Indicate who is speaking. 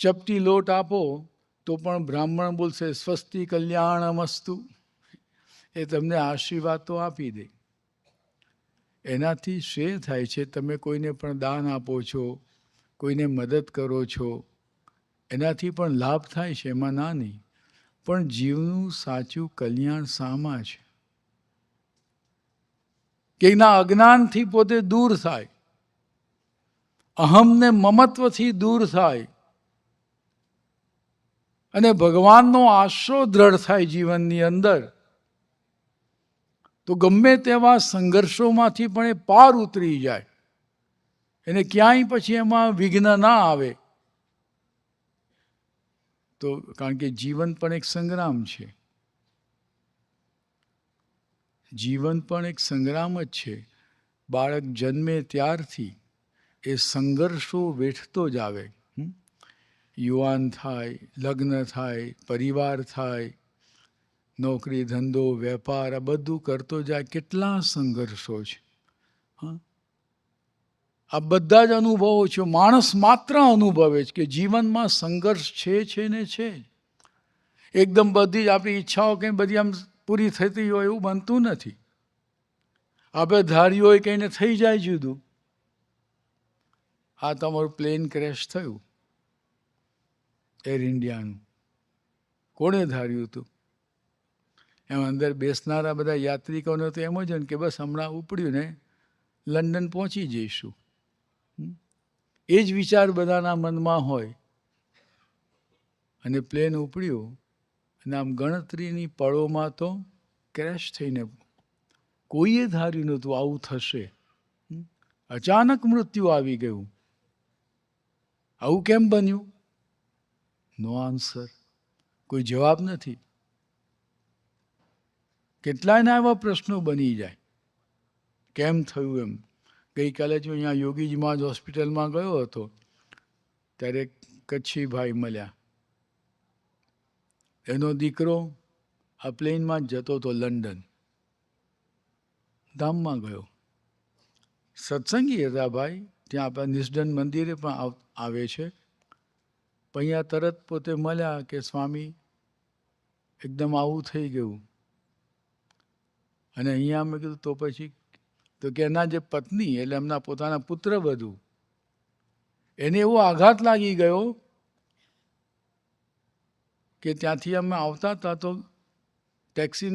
Speaker 1: ચપટી લોટ આપો, તો પણ બ્રાહ્મણ બોલશે, સ્વસ્તિ કલ્યાણમસ્તુ. એ તમને આશીર્વાદ તો આપી દે. એનાથી શ્રેય થાય છે, તમે કોઈને પણ દાન આપો છો, કોઈને મદદ કરો છો, એનાથી પણ લાભ થાય છે, એમાં ના નહીં. પણ જીવનું સાચું કલ્યાણ શામાં છે. કે એના અજ્ઞાનથી પોતે દૂર થાય. અહમને મમત્વથી દૂર થાય. અને ભગવાનનો આશરો દ્રઢ થાય જીવનની અંદર, તો ગમે તેવા સંઘર્ષોમાંથી પણ એ પાર ઉતરી જાય. એને ક્યાંય પછી એમાં વિઘ્ન ના આવે. તો કારણ કે જીવન પણ એક સંગ્રામ છે. જીવન પણ એક સંગ્રામ જ છે. બાળક જન્મે ત્યારથી એ સંઘર્ષો વેઠતો જ આવે? યુવાન થાય, લગ્ન થાય, પરિવાર થાય, નોકરી, ધંધો, વેપાર, આ બધું કરતો જાય કેટલા સંઘર્ષો છે. હા? આ બધા જ અનુભવો છે. માણસ માત્ર અનુભવે છે કે જીવનમાં સંઘર્ષ છે છે ને છે. એકદમ બધી જ આપણી ઈચ્છાઓ કંઈ બધી આમ પૂરી થતી હોય એવું બનતું નથી. આપણે ધાર્યું હોય કંઈને થઈ જાય જુદું. આ તમારું પ્લેન ક્રેશ થયું. એર ઇન્ડિયાનું. કોણે ધાર્યું હતું? એમ અંદર બેસનારા બધા યાત્રિકોને તો એમ જ ને કે બસ હમણાં ઉપડ્યું ને લંડન પહોંચી જઈશું? એ જ વિચાર બધાના મનમાં હોય. અને પ્લેન ઉપડ્યું અને આમ ગણતરીની પળોમાં તો ક્રેશ થઈને કોઈએ ધાર્યું નહોતું, આવું થશે? અચાનક મૃત્યુ આવી ગયું. આવું કેમ બન્યું? નો આન્સર કોઈ જવાબ નથી. કેટલાયના એવા પ્રશ્નો બની જાય? કેમ થયું એમ? ગઈકાલે જો અહીંયા યોગીજીમાં જ હોસ્પિટલમાં ગયો હતો. ત્યારે કચ્છી ભાઈ મળ્યા. એનો દીકરો આ પ્લેનમાં જતો હતો લંડન. ધામમાં ગયો. સત્સંગી હતા ભાઈ. ત્યાં આપણા નિષ્ઠન મંદિરે પણ આવે છે. અહીંયા તરત પોતે મળ્યા કે, સ્વામી, એકદમ આવું થઈ ગયું. અને અહીંયા મેં કીધું, તો પછી તો કે એના જે પત્ની, એટલે એમના પોતાના પુત્ર બધું, એને એવો આઘાત લાગી ગયો કે ત્યાંથી અમે આવતા હતા તો ટેક્સી